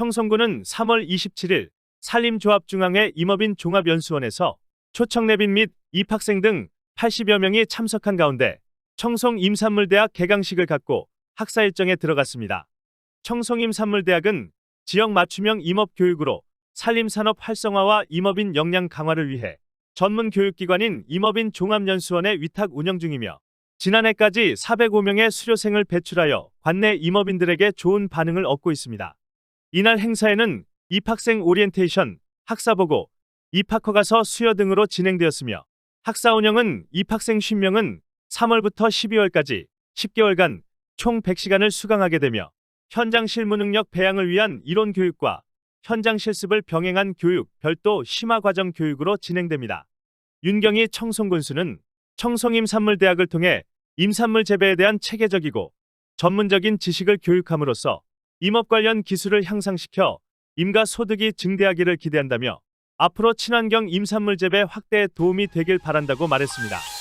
청송군은 3월 27일 산림조합중앙회 임업인 종합연수원에서 초청내빈 및 입학생 등 80여 명이 참석한 가운데 청송 임산물대학 개강식을 갖고 학사 일정에 들어갔습니다. 청송 임산물대학은 지역 맞춤형 임업 교육으로 산림산업 활성화와 임업인 역량 강화를 위해 전문 교육기관인 임업인 종합연수원에 위탁 운영 중이며 지난해까지 405명의 수료생을 배출하여 관내 임업인들에게 좋은 반응을 얻고 있습니다. 이날 행사에는 입학생 오리엔테이션, 학사보고, 입학허 가서 수여 등으로 진행되었으며 학사 운영은 입학생 50명은 3월부터 12월까지 10개월간 총 100시간을 수강하게 되며 현장 실무 능력 배양을 위한 이론 교육과 현장 실습을 병행한 교육, 별도 심화 과정 교육으로 진행됩니다. 윤경희 청송군수는 청송임산물대학을 통해 임산물 재배에 대한 체계적이고 전문적인 지식을 교육함으로써 임업 관련 기술을 향상시켜 임가 소득이 증대하기를 기대한다며 앞으로 친환경 임산물 재배 확대에 도움이 되길 바란다고 말했습니다.